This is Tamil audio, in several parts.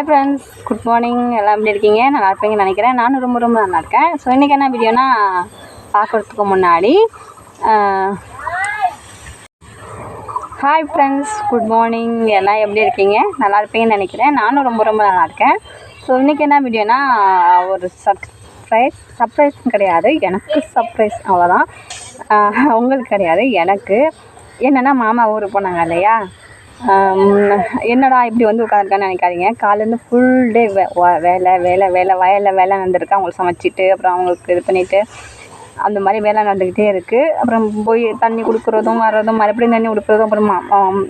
ஹாய் ஃப்ரெண்ட்ஸ் குட் மார்னிங் எல்லாம் எப்படி இருக்கீங்க? நல்லா இருப்பீங்கன்னு நினைக்கிறேன். நானும் ரொம்ப ரொம்ப நல்லா இருக்கேன். ஸோ இன்றைக்கி என்ன வீடியோனா பார்க்குறதுக்கு முன்னாடி ஹாய் ஃப்ரெண்ட்ஸ் குட் மார்னிங் எல்லாம் எப்படி இருக்கீங்க? நல்லா இருப்பீங்கன்னு நினைக்கிறேன். நானும் ரொம்ப ரொம்ப நல்லா இருக்கேன். ஸோ இன்றைக்கி என்ன வீடியோனா ஒரு சர்ப்ரைஸ் சர்ப்ரைஸ் கிடையாது. எனக்கு சர்ப்ரைஸ் அவ்வளோதான் உங்களுக்கு கிடையாது. எனக்கு. என்னென்னா மாமா ஊருக்கு போனாங்க இல்லையா? என்னடா இப்படி வந்து உட்காந்துருக்கான்னு நினைக்காதீங்க. காலேருந்து ஃபுல் டே வேலை வேலை வேலை வயலில் வேலை நடந்திருக்கு. அவங்களுக்கு சமைச்சிட்டு அப்புறம் அவங்களுக்கு இது பண்ணிவிட்டு அந்த மாதிரி வேலை நடந்துக்கிட்டே இருக்குது அப்புறம் போய் தண்ணி கொடுக்குறதும் வர்றதும் மறுபடியும் தண்ணி கொடுக்குறதும் அப்புறம்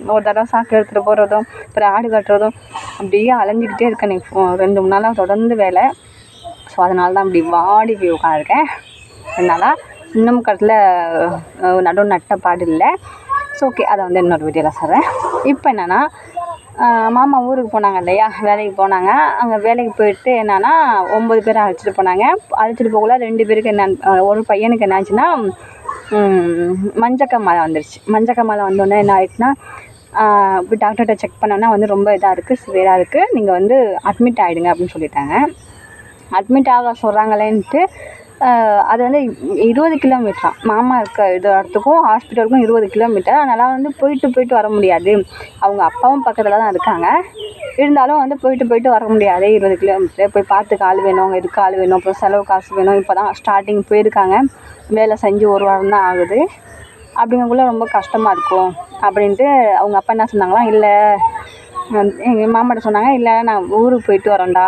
ஒரு தடவை சாக்கு எடுத்துகிட்டு போகிறதும் அப்புறம் ஆடு கட்டுறதும் அப்படியே அலைஞ்சிக்கிட்டே இருக்கேன் எனக்கு. ஃபோ- ரெண்டு மூணு நாளாக தொடர்ந்து வேலை. ஸோ அதனால தான் அப்படி வாடி போய் உட்காந்துருக்கேன் அதனால் இன்னும் கட்டில் நடுவு நட்ட பாடு இல்லை. ஸோ ஓகே அதை வந்து இன்னொரு வீடியோவில் சொல்கிறேன் இப்போ என்னென்னா மாமா ஊருக்கு போனாங்க இல்லையா? வேலைக்கு போனாங்க. அங்கே வேலைக்கு போயிட்டு என்னென்னா ஒம்பது பேர் அழைச்சிட்டு போனாங்க. அழைச்சிட்டு போகல ரெண்டு பேருக்கு என்ன ஒரு பையனுக்கு என்ன ஆச்சுன்னா மஞ்சக்கம்மாலை வந்துருச்சு. மஞ்சக்கம்மாலை வந்தோடனே என்ன ஆயிடுச்சுன்னா இப்போ டாக்டர்கிட்ட செக் பண்ணோன்னா வந்து ரொம்ப இதாக இருக்குது சிவியராக இருக்குது நீங்கள் வந்து அட்மிட் ஆகிடுங்க அப்படின்னு சொல்லிட்டாங்க. அட்மிட் ஆக சொல்கிறாங்களேன்ட்டு அது வந்து இருபது கிலோமீட்டராம் மாமா இருக்க இது இடத்துக்கும் ஹாஸ்பிட்டலுக்கும் இருபது கிலோமீட்டர் அதனால் வந்து போயிட்டு போயிட்டு வர முடியாது. அவங்க அப்பாவும் பக்கத்தில் தான் இருக்காங்க. இருந்தாலும் வந்து போயிட்டு போயிட்டு வர முடியாது. இருபது கிலோமீட்டர் போய் பார்த்துக்க ஆள் வேணும். அங்கே இருக்க ஆள் வேணும். அப்புறம் செலவு காசு வேணும். இப்போ தான் ஸ்டார்டிங் போயிருக்காங்க. வேலை செஞ்சு ஒரு வாரம் தான் ஆகுது. அப்படிங்கக்குள்ள ரொம்ப கஷ்டமாக இருக்கும். அப்படின்ட்டு அவங்க அப்பா என்ன சொன்னாங்களா இல்லை. எங்கள் மாமாட்ட சொன்னாங்க இல்லை நான் ஊருக்கு போயிட்டு வரேன்டா.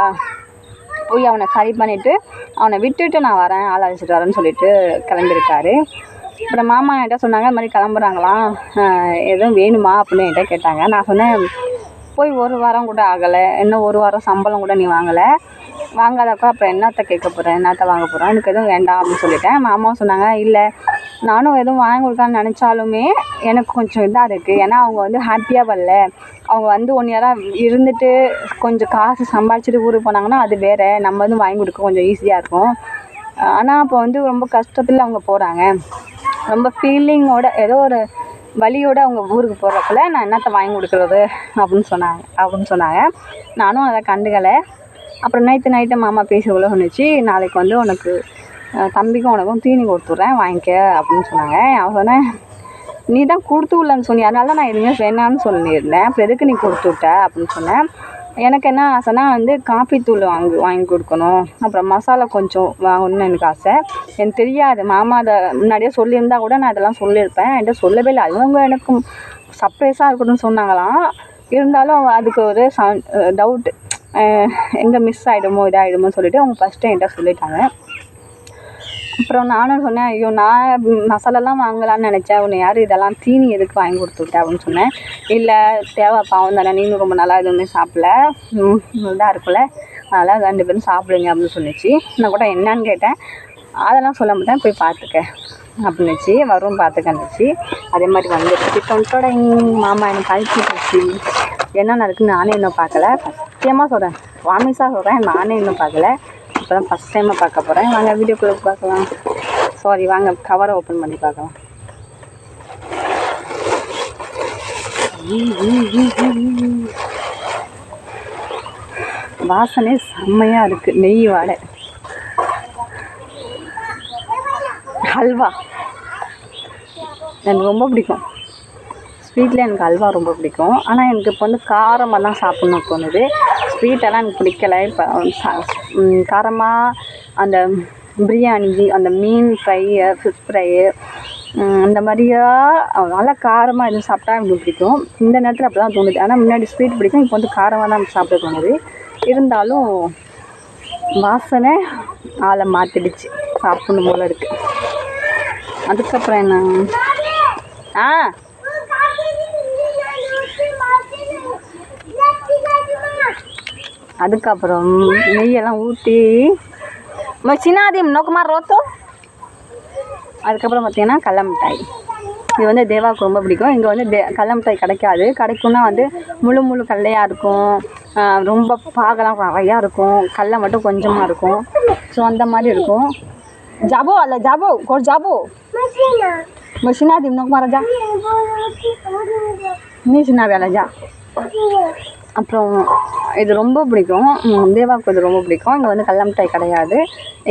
போய் அவனை சரி பண்ணிவிட்டு அவனை விட்டுட்டு நான் வரேன் ஆள் அழைச்சிட்டு வரேன்னு சொல்லிட்டு கிளம்பியிருக்காரு. அப்புறம் மாமா என்கிட்ட சொன்னாங்க இந்த மாதிரி கிளம்புறாங்களாம் எதுவும் வேணுமா? அப்படின்னு என்கிட்ட கேட்டாங்க. நான் சொன்னேன் போய் ஒரு வாரம் கூட ஆகலை. இன்னும் ஒரு வாரம் சம்பளம் கூட நீ வாங்கலை. வாங்காதக்கா அப்புறம் என்னத்தை கேட்க போகிறேன் என்னத்தை வாங்க போகிறேன் எனக்கு எதுவும் வேண்டாம் அப்படின்னு சொல்லிட்டேன். மாமாவும் சொன்னாங்க இல்லை நானும் எதுவும் வாங்கி கொடுக்கான்னு நினச்சாலுமே எனக்கு கொஞ்சம் இதாக இருக்குது ஏன்னா அவங்க வந்து ஹாப்பியாக வரல. அவங்க வந்து ஒன் இயராக இருந்துட்டு கொஞ்சம் காசு சம்பாதிச்சிட்டு ஊருக்கு போனாங்கன்னா அது வேறு. நம்ம வந்து வாங்கி கொடுக்க கொஞ்சம் ஈஸியாக இருக்கும். ஆனால் அப்போ வந்து ரொம்ப கஷ்டத்தில் அவங்க போகிறாங்க ரொம்ப ஃபீலிங்கோட ஏதோ ஒரு வழியோடு அவங்க ஊருக்கு போகிறப்பல நான் என்னத்தை வாங்கி கொடுக்குறது அப்படின்னு சொன்னாங்க. அப்படின்னு சொன்னாங்க. நானும் அதை கண்டுக்கலை. அப்புறம் நைட்டு நைட்டு மாமா பேசுகிறவங்கள சொன்னிச்சு நாளைக்கு வந்து உனக்கு தம்பிக்கும் உனக்கும் தீனி கொடுத்துட்றேன் வாங்கிக்க அப்படின்னு சொன்னாங்க. அவன் சொன்னேன் நீ தான் கொடுத்து விடலன்னு சொன்னி அதனால தான் நான் எதுவுமே வேணான்னு சொல்லியிருந்தேன். அப்புறம் எதுக்கு நீ கொடுத்து விட்ட? அப்படின்னு சொன்னேன் எனக்கு என்ன ஆசைன்னா வந்து காஃபி தூள் வாங்கி வாங்கி கொடுக்கணும். அப்புறம் மசாலா கொஞ்சம் வாங்கணும்னு எனக்கு ஆசை. எனக்கு தெரியாது மாமா அதை முன்னாடியே சொல்லியிருந்தா கூட நான் இதெல்லாம் சொல்லியிருப்பேன். என்கிட்ட சொல்லவே இல்லை. அவங்க எனக்கு சர்ப்ரைஸாக இருக்கணும்னு சொன்னாங்களாம். இருந்தாலும் அதுக்கு ஒரு டவுட்டு எங்கே மிஸ் ஆகிடுமோ இதாகிடுமோ சொல்லிட்டு அவங்க ஃபஸ்ட்டு என்கிட்ட சொல்லிட்டாங்க. அப்புறம் நானும் சொன்னேன் ஐயோ நான் மசாலாலாம் வாங்கலாம்னு நினச்சேன். உன்னை யார் இதெல்லாம் தீனி எதுக்கு வாங்கி கொடுத்துட்ட? அப்படின்னு சொன்னேன். இல்லை தேவை பாவம் தானே. நீனும் ரொம்ப நல்லா எதுவுமே சாப்பிடல. இதாக இருக்குல்ல. அதனால் ரெண்டு பேரும் சாப்பிடுங்க அப்படின்னு சொன்னிச்சு. நான் கூட என்னன்னு கேட்டேன். அதெல்லாம் சொல்ல மாட்டேன். போய் பார்த்துக்க அப்படின்னுச்சு வரும் பார்த்துக்கன்னுச்சு அதே மாதிரி வந்துடுச்சு தொண்டோட மாமா எனக்கு அழிச்சிட்டுச்சு என்ன நடக்குன்னு நானே இன்னும் பார்க்கல. சத்தியமாக சொல்கிறேன் வாமிஸாக சொல்கிறேன் நானே இன்னும் பார்க்கல. இப்போ தான் ஃபஸ்ட் டைமாக பார்க்க போகிறேன் வாங்க வீடியோக்குள்ளே பார்க்கலாம். சாரி வாங்க கவரை ஓப்பன் பண்ணி பார்க்கலாம். வாசனை செம்மையாக இருக்குது நெய் வாடை. ஹல்வா. எனக்கு ரொம்ப பிடிக்கும். ஸ்வீட்டில் எனக்கு அல்வா ரொம்ப பிடிக்கும். ஆனால் எனக்கு இப்போ வந்து காரமாக தான் சாப்பிட்ணும் தோணுது. ஸ்வீட்டெல்லாம் எனக்கு பிடிக்கல. இப்போ காரமாக அந்த பிரியாணி அந்த மீன் ஃப்ரை ஃபிஷ் ஃப்ரை அந்த மாதிரியா நல்லா காரமாக எதுவும் சாப்பிட்டா எனக்கு பிடிக்கும். இந்த நேரத்தில் அப்படி தான் தோணுது. ஆனால் முன்னாடி ஸ்வீட் பிடிக்கும் இப்போ வந்து காரமாக தான் சாப்பிட தோணுது. இருந்தாலும் வாசனை ஆளை மாற்றிடுச்சு சாப்பிடணும் போல இருக்குது அதுக்கப்புறம் என்ன? ஆ. அதுக்கப்புறம் நெய்யெல்லாம் ஊற்றி சின்னாதி நோக்கமாக ரோத்தோ? அதுக்கப்புறம் பார்த்திங்கன்னா கடல மிட்டாய். இது வந்து தேவாவுக்கு ரொம்ப பிடிக்கும். இங்கே வந்து தே கடல மிட்டாய் கிடைக்காது. கிடைக்கும்னா வந்து முழு முழு கல்லையாக இருக்கும். ரொம்ப பாகலாம் நிறையா இருக்கும். கல்லை மட்டும் கொஞ்சமாக இருக்கும். ஸோ அந்த மாதிரி இருக்கும். ஜாபோ அல்ல ஜாபோ கோ ஜாபோ. சின்னாதி நோக்கமாக ராஜா. நீ சின்னாவே அல்ல ஜா அப்புறம் இது ரொம்ப பிடிக்கும். தேவாக்கு தேவாவுக்கு இது ரொம்ப பிடிக்கும். இங்கே வந்து கடல மிட்டாய் கிடையாது.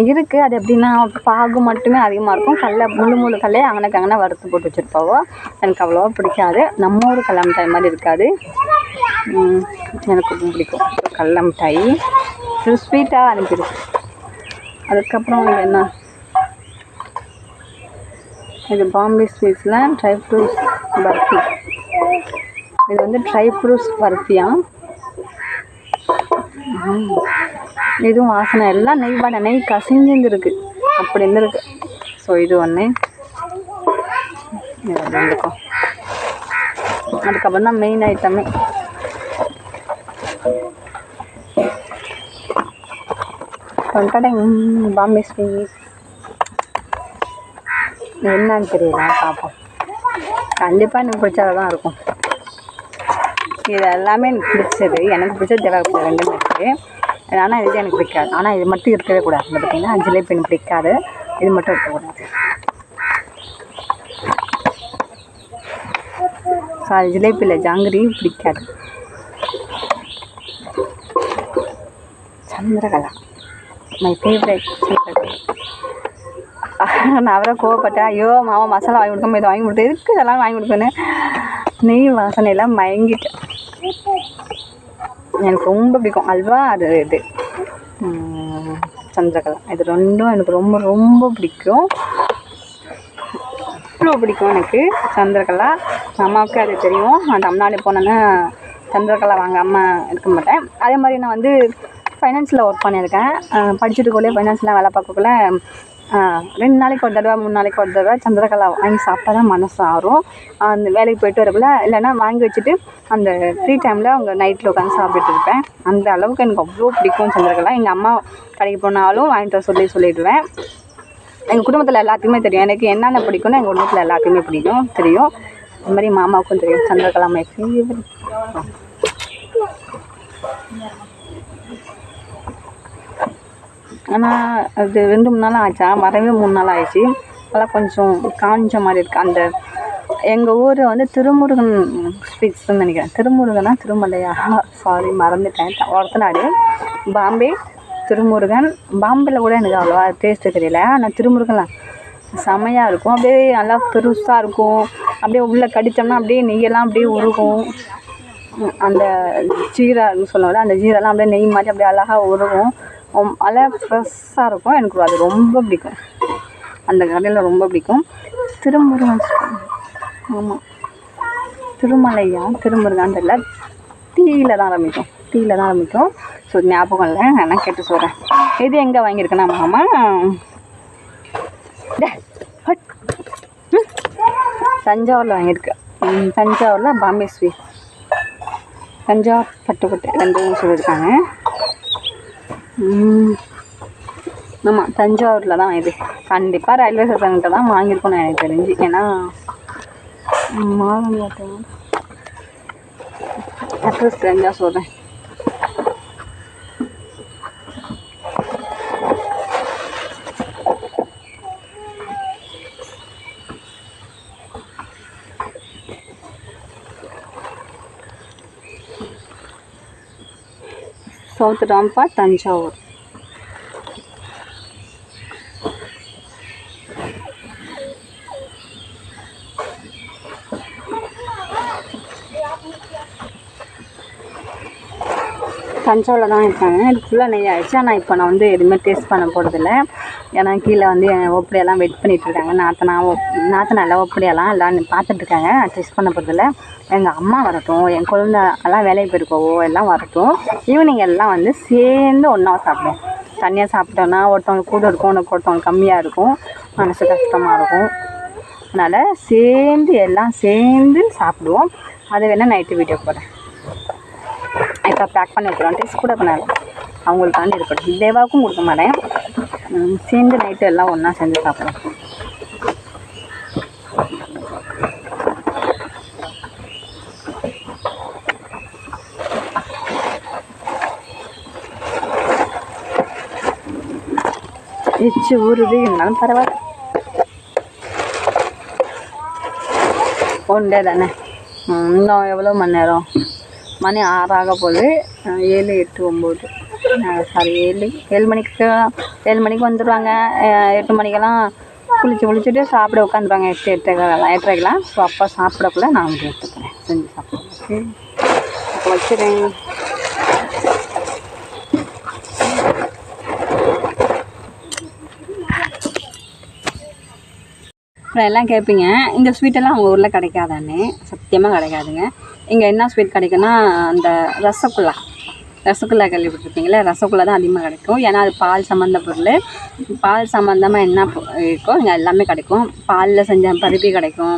இருக்குது அது எப்படின்னா பாகு மட்டுமே அதிகமாக இருக்கும். கடல முழு முழு கடலையை அங்கனக்கு அங்கன வறுத்து போட்டு வச்சுருப்பாவோ. எனக்கு அவ்வளோவா பிடிக்காது. நம்ம ஊர் கடல மிட்டாய் மாதிரி இருக்காது. எனக்கு ரொம்ப பிடிக்கும். கடல மிட்டாய். இது ஸ்வீட்டாக அனுப்பியிருக்கு அதுக்கப்புறம் என்ன? இது பாம்பே ஸ்வீட்ஸில் ட்ரை ஃப்ரூட்ஸ் பர்ஃபி இது வந்து ட்ரை ஃப்ரூட்ஸ் பருத்தியா? இதுவும் வாசனை. எல்லாம் நெய் வாடை. நெய் கசிஞ்சிருந்துருக்கு. அப்படி இருந்திருக்கு. ஸோ இது ஒன்று இது அதுக்கப்புறம் தான் மெயின் ஐட்டமே கொண்டடை பாம்பே ஸ்வீட். என்னன்னு தெரியல. பார்ப்போம். கண்டிப்பாக எனக்கு பிடிச்சதாக தான் இருக்கும். இது எல்லாமே எனக்கு பிடிச்சது. எனக்கு பிடிச்சது ஜிலேபி ரெண்டுமே இருக்குது ஆனால் இது எனக்கு பிடிக்காது. ஆனால் இது மட்டும் இருக்கவே கூடாது. பார்த்தீங்கன்னா ஜிலேபி எனக்கு பிடிக்காது. இது மட்டும் இருக்கக்கூடாது சாரி ஜிலேபி இல்லை ஜாங்கிரி பிடிக்காது. சந்திரகலா. மை ஃபேவரட் நான் அவரை கோவப்பட்டேன். ஐயோ மாமா மசாலா வாங்கி கொடுக்காம இதை வாங்கி கொடுத்து இதுக்கு இதெல்லாம் வாங்கி கொடுக்கணும்? நெய் வாசனையெல்லாம் மயங்கிட்டேன். எனக்கு ரொம்ப பிடிக்கும். அல்வா அது இது. சந்திரகலா இது ரெண்டும் எனக்கு ரொம்ப ரொம்ப பிடிக்கும். அவ்வளோ பிடிக்கும் எனக்கு சந்திரகலா அம்மாவுக்கு அது தெரியும். நான் தமிழ்நாடு போனேன்னா சந்திரகலா வாங்காமல் இருக்க மாட்டேன். அதே மாதிரி நான் வந்து ஃபைனான்ஸில் ஒர்க் பண்ணியிருக்கேன். படிச்சுட்டுக்குள்ளே படிச்சுட்டு ஃபைனான்ஸில் வேலை பார்க்கக்குள்ள ரெண்டு நாளைக்கு ஒரு தடவை மூணு நாளைக்கு ஒரு தடவை சந்திரகலா வாங்கி சாப்பிட்டா தான் மனசு ஆறும். அந்த வேலைக்கு போயிட்டு வரக்குள்ள இல்லைன்னா வாங்கி வச்சுட்டு அந்த ஃப்ரீ டைமில் அவங்க நைட்டில் உட்காந்து சாப்பிட்டுட்டு இருப்பேன். அந்த அளவுக்கு எனக்கு அவ்வளோ பிடிக்கும் சந்திரகலா. எங்கள் அம்மா கடைக்கு போனாலும் வாங்கிட்டு வர சொல்லி சொல்லிடுவேன். எங்கள் குடும்பத்தில் எல்லாத்துக்குமே தெரியும். எனக்கு என்னென்ன பிடிக்கும்னு எங்கள் குடும்பத்தில் எல்லாத்துக்குமே பிடிக்கும். தெரியும். அது மாதிரி மாமாவுக்கும் தெரியும். சந்திரகலா மை ஃபேவரட் ஆனால் அது ரெண்டு மூணு நாள் ஆச்சா? வரவே மூணு நாள் ஆயிடுச்சு. அதெல்லாம் கொஞ்சம் காஞ்ச மாதிரி இருக்குது அந்த எங்கள் ஊர் வந்து திருமுருகன் ஸ்வீட்ஸ்னு நினைக்கிறேன். திருமுருகனா திருமலையா? சாரி மறந்துட்டேன். ஒருத்தநாடு பாம்பே திருமுருகன். பாம்பேல கூட எனக்கு அவ்வளோவா டேஸ்ட்டு தெரியல. ஆனால் திருமுருகன் செமையாக இருக்கும். அப்படியே நல்லா பெருசாக இருக்கும். அப்படியே உள்ளே கடித்தோம்னா அப்படியே நெய்யெல்லாம் அப்படியே உருகும். அந்த ஜீரான்னு சொல்லுவோம்ல அந்த ஜீரெல்லாம் அப்படியே நெய் மாதிரி அப்படியே அழகாக உருகும். உம், ஃப்ரெஷ்ஷாக இருக்கும். எனக்கு அது ரொம்ப பிடிக்கும். அந்த கடையில் ரொம்ப பிடிக்கும். திருமுருகன் ஆமாம் திருமலையா திருமுருகான்னு தெரியல. டீயில் தான் ஆரம்பிக்கும். டீயில் தான் ஆரம்பிக்கும். ஸோ ஞாபகம் இல்லை. நான் கேட்டு சொல்கிறேன் இது எங்கே வாங்கியிருக்கேன்னா மாமா? டே, ம். தஞ்சாவூரில் வாங்கியிருக்கேன் தஞ்சாவூரில் பாம்பே ஸ்வீட் தஞ்சாவூர் பட்டுக்கோட்டை ரெண்டு சொல்லியிருக்காங்க. ஆமாம் தஞ்சாவூரில் தான் இது. கண்டிப்பாக ரயில்வே ஸ்டேஷன்கிட்ட தான் வாங்கியிருக்கணும் எனக்கு தெரிஞ்சு. ஏன்னா மாதம் அட்ரஸ் தெரிஞ்சால் சொல்கிறேன் சவுத் ராம்பா தஞ்சாவூர். தஞ்சாவூரில் தான் இருக்காங்க இது ஃபுல்லாக நெய் ஆயிடுச்சு. ஆனால் இப்போ நான் வந்து எதுவுமே டேஸ்ட் பண்ண போகிறதில்ல ஏன்னா கீழே வந்து என் ஓப்படியெல்லாம் வெயிட் பண்ணிகிட்ருக்காங்க நாத்தனா நாத்தனா எல்லாம் எல்லாம் பார்த்துட்ருக்காங்க டெஸ்ட் நான் டேஸ்ட் பண்ண போகிறதில்ல எங்கள் அம்மா வரட்டும் என் குழந்த எல்லாம் வேலைக்கு போயிருக்கோவோ எல்லாம் வரட்டும். ஈவினிங் எல்லாம் வந்து சேர்ந்து ஒன்றா சாப்பிடுவோம். தனியாக சாப்பிட்டோன்னா ஒருத்தவங்க கூட இருக்கும் உனக்கு ஒருத்தவங்க கம்மியாக இருக்கும். மனசு கஷ்டமாக இருக்கும். அதனால் சேர்ந்து எல்லாம் சேர்ந்து சாப்பிடுவோம். அது வேணால் நைட்டு வீடியோ போகிறேன் இப்போ பேக் பண்ணி வைக்கிறோம் டெஸ்ட் கூட பண்ணாது. அவங்களுக்காண்டி இருக்கட்டும். தேவாவுக்கும் கொடுக்க மாட்டேன். சேர்ந்து நைட்டு எல்லாம் ஒன்றா சேர்ந்து சாப்பிடுவோம் எச்சு ஊறுது இருந்தாலும் பரவாயில்ல. ஒன் டே தானே இன்னும் எவ்வளோ மணி நேரம்? மணி ஆறாக போகுது. ஏழு எட்டு ஒம்பது. சாரி ஏழு ஏழு மணிக்கு ஏழு மணிக்கு வந்துடுவாங்க எட்டு மணிக்கெல்லாம் குளிச்சு குளிச்சுட்டு சாப்பிட உட்காந்துருவாங்க. எட்டு எட்டுக்கெல்லாம் எட்டரைக்கெல்லாம் ஸோ அப்போ சாப்பிடக்குள்ள நான் வந்து எடுத்துக்கிறேன். செஞ்சு சாப்பிடுறதுக்கு அப்போ வச்சுறேன். அப்புறம் எல்லாம் கேட்பீங்க இந்த ஸ்வீட்டெல்லாம் அவங்க ஊரில் கிடைக்காதானே? சத்தியமாக கிடைக்காதுங்க. இங்கே என்ன ஸ்வீட் கிடைக்குன்னா அந்த ரசகுல்லா. ரசகுல்லா கேள்விப்பட்டிருப்பீங்களே ரசகுல்லா தான் அதிகமாக கிடைக்கும். ஏன்னா அது பால் சம்மந்த பொருள். பால் சம்மந்தமாக என்ன இருக்கோ இங்கே எல்லாமே கிடைக்கும். பாலில் செஞ்ச பருப்பி கிடைக்கும்.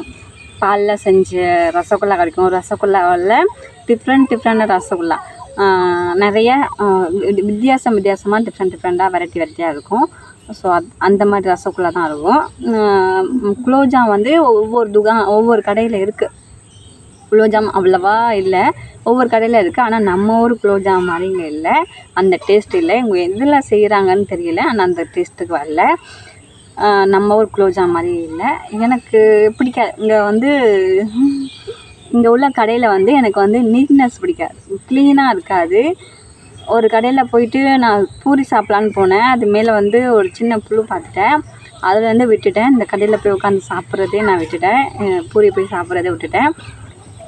பாலில் செஞ்ச ரசகுல்லா கிடைக்கும். ரசகுல்லாவில் டிஃப்ரெண்ட் டிஃப்ரெண்ட் ரசகுல்லா. நிறைய வி- வித்தியாசம் வித்தியாசமாக டிஃப்ரெண்ட் டிஃப்ரெண்ட்டாக வெரைட்டி வெரைட்டியாக இருக்கும். ஸோ அத் அந்த மாதிரி ரசகுல்லா தான் இருக்கும். குலோஜாம் குலோப்ஜாம் வந்து ஒவ்வொரு துகா ஒவ்வொரு கடையில் இருக்குது குலோப்ஜாம் அவ்வளவா இல்லை. ஒவ்வொரு கடையில் இருக்குது ஆனால் நம்ம ஊர் குலோப்ஜாம் மாதிரி இங்கே இல்லை. அந்த டேஸ்ட் இல்லை. இவங்க எதில் செய்கிறாங்கன்னு தெரியல. ஆனால் அந்த டேஸ்ட்டுக்கு வரல. நம்ம ஊர் குலோப்ஜாம் மாதிரி இல்லை. எனக்கு பிடிக்காது இங்கே வந்து இங்கே உள்ள கடையில் வந்து எனக்கு வந்து நீட்னஸ் பிடிக்காது. க்ளீனாக இருக்காது. ஒரு கடையில் போயிட்டு நான் பூரி சாப்பிட்லான்னு போனேன். அது மேலே வந்து ஒரு சின்ன புழு பார்த்துட்டேன். அதில் வந்து விட்டுட்டேன். இந்த கடையில் போய் உட்காந்து சாப்பிட்றதே நான் விட்டுட்டேன். பூரி போய் சாப்பிட்றதே விட்டுட்டேன்.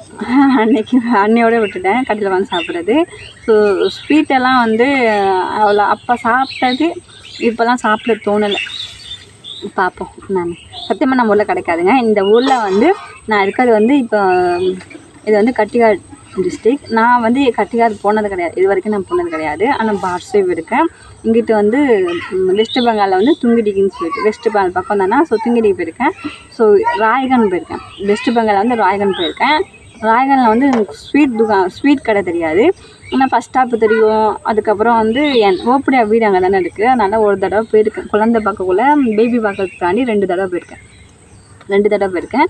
அன்னைக்கு அன்னையோட விட்டுட்டேன். கடையில் வாங்கி சாப்பிட்றது. ஸோ ஸ்வீட்டெல்லாம் வந்து அவ்வளோ அப்போ சாப்பிட்டது இப்போலாம் சாப்பிட தோணலை. பார்ப்போம் நான் சத்தியமாக நம்ம ஊரில் கிடைக்காதுங்க. இந்த ஊரில் வந்து நான் இருக்கிறது வந்து இப்போ இது வந்து கட்டிகாட் டிஸ்ட்ரிக் நான் வந்து கட்டிகார் போனது கிடையாது. இது வரைக்கும் நான் போனது கிடையாது. ஆனால் பார்சேவ் இருக்கேன் இங்கிட்டு வந்து வெஸ்ட் பெங்காலில் வந்து துங்கிடிக்குன்னு சொல்லிட்டு வெஸ்ட் பெங்கால் பக்கம் தானே ஸோ துங்கிடி போயிருக்கேன். ஸோ ராயகன் போயிருக்கேன். வெஸ்ட் பெங்காலில் வந்து ராயகன் போயிருக்கேன். ராயகனில் வந்து எனக்கு ஸ்வீட் துகா ஸ்வீட் கடை தெரியாது. ஆனால் ஃபஸ்ட் ஸ்டாப்பு தெரியும். அதுக்கப்புறம் வந்து என் ஓப்படியா வீடு அங்கே தானே இருக்குது அதனால் ஒரு தடவை போயிருக்கேன். குழந்தை பார்க்கக்குள்ள பேபி பார்க்கறதுக்காண்டி ரெண்டு தடவை போயிருக்கேன். ரெண்டு தடவை போயிருக்கேன்.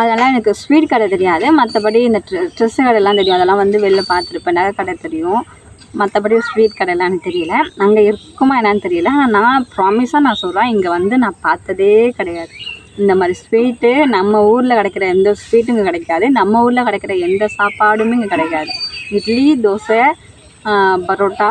அதெல்லாம் எனக்கு ஸ்வீட் கடை தெரியாது. மற்றபடி இந்த ட்ரெ ட்ரெஸ்ஸு கடையெல்லாம் தெரியும். அதெல்லாம் வந்து வெளில பார்த்துருப்பேன். நகை கடை தெரியும். மற்றபடி ஸ்வீட் கடையெல்லாம் எனக்கு தெரியல. அங்கே இருக்குமா என்னன்னு தெரியல. ஆனால் நான் ப்ராமிஸாக நான் சொல்கிறேன் இங்கே வந்து நான் பார்த்ததே கிடையாது. இந்த மாதிரி ஸ்வீட்டு நம்ம ஊரில் கிடைக்கிற எந்த ஸ்வீட்டும் இங்கே கிடைக்காது. நம்ம ஊரில் கிடைக்கிற எந்த சாப்பாடுமே இங்கே கிடைக்காது. இட்லி தோசை பரோட்டா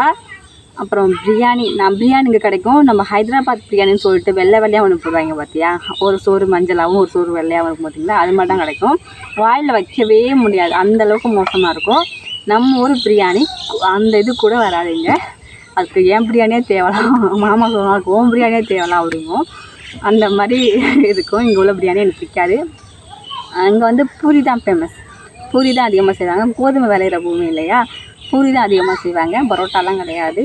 அப்புறம் பிரியாணி. நான் பிரியாணி இங்கே கிடைக்கும். நம்ம ஹைதராபாத் பிரியாணின்னு சொல்லிட்டு வெள்ளை வெள்ளையாக ஒன்று போடுவாங்க பார்த்தியா ஒரு சோறு மஞ்சளாகவும் ஒரு சோறு வெள்ளையாகவும் இருக்கும் பார்த்திங்களா அது மாதிரி தான் கிடைக்கும். வாயில் வைக்கவே முடியாது. அந்த அளவுக்கு மோசமாக இருக்கும். நம்ம ஊர் பிரியாணி அந்த இது கூட வராதுங்க. அதுக்கு ஏன் பிரியாணியே தேவலாம் மாமா சொன்னாலும் ஓம் பிரியாணியே தேவலாம் அப்படிங்கும் அந்த மாதிரி இருக்கும். இங்கே உள்ள பிரியாணி எனக்கு பிடிக்காது. அங்கே வந்து பூரி தான் ஃபேமஸ் பூரி தான் அதிகமாக செய்வாங்க. கோதுமை விளையிற பூமி இல்லையா? பூரி தான் அதிகமாக செய்வாங்க. பரோட்டாலாம் கிடையாது.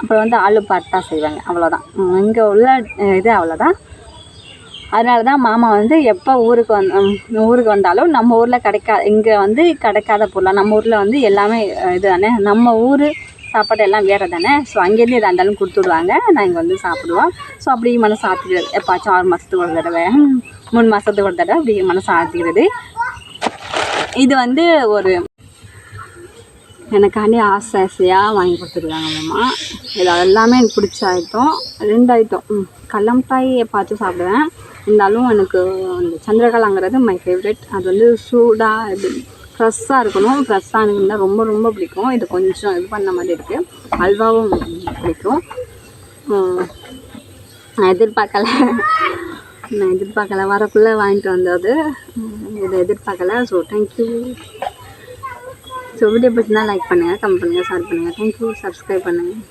அப்புறம் வந்து ஆலு பரோட்டா செய்வாங்க. அவ்வளோதான் இங்கே உள்ள இது அவ்வளோதான் அதனால தான் மாமா வந்து எப்போ ஊருக்கு வந்து ஊருக்கு வந்தாலும் நம்ம ஊரில் கிடைக்கா இங்கே வந்து கிடைக்காத பொருளாக நம்ம ஊரில் வந்து எல்லாமே இது தானே. நம்ம ஊர் சாப்பாடு எல்லாம் வேறு தானே ஸோ அங்கேருந்து எதாக இருந்தாலும் கொடுத்துடுவாங்க நான் இங்கே வந்து சாப்பிடுவோம். ஸோ அப்படி மனசு ஆற்றிக்கிறது எப்பாச்சும் ஆறு மாதத்துக்கு ஒரு தடவை. மூணு மாதத்துக்கு ஒரு தடவை அப்படி மனசு ஆற்றிக்கிறது இது வந்து ஒரு எனக்காண்டி ஆசை ஆசையாக வாங்கி கொடுத்துருக்காங்க மாமா. இது எல்லாமே எனக்கு பிடிச்ச ஐட்டம் ரெண்டு ஐட்டம் ம் கடல எப்பாச்சும் சாப்பிடுவேன். இருந்தாலும் எனக்கு அந்த சந்திரகலாங்கிறது மை ஃபேவரட் அது வந்து சூடாக இது ஃப்ரெஷ்ஷாக இருக்கணும். ஃப்ரெஷ்ஷாக இருந்தால் ரொம்ப ரொம்ப பிடிக்கும். இது கொஞ்சம் இது பண்ண மாதிரி இருக்குது அல்வாவும் பிடிக்கும். நான் எதிர்பார்க்கல. நான் எதிர்பார்க்கல. வரக்குள்ளே வாங்கிட்டு வந்தது. இதை எதிர்பார்க்கல. So thank you so video பிடிச்சிருந்தா லைக் பண்ணுங்கள் கமெண்ட் பண்ணுங்கள் ஷேர் பண்ணுங்கள் தேங்க்யூ சப்ஸ்கிரைப் பண்ணுங்கள்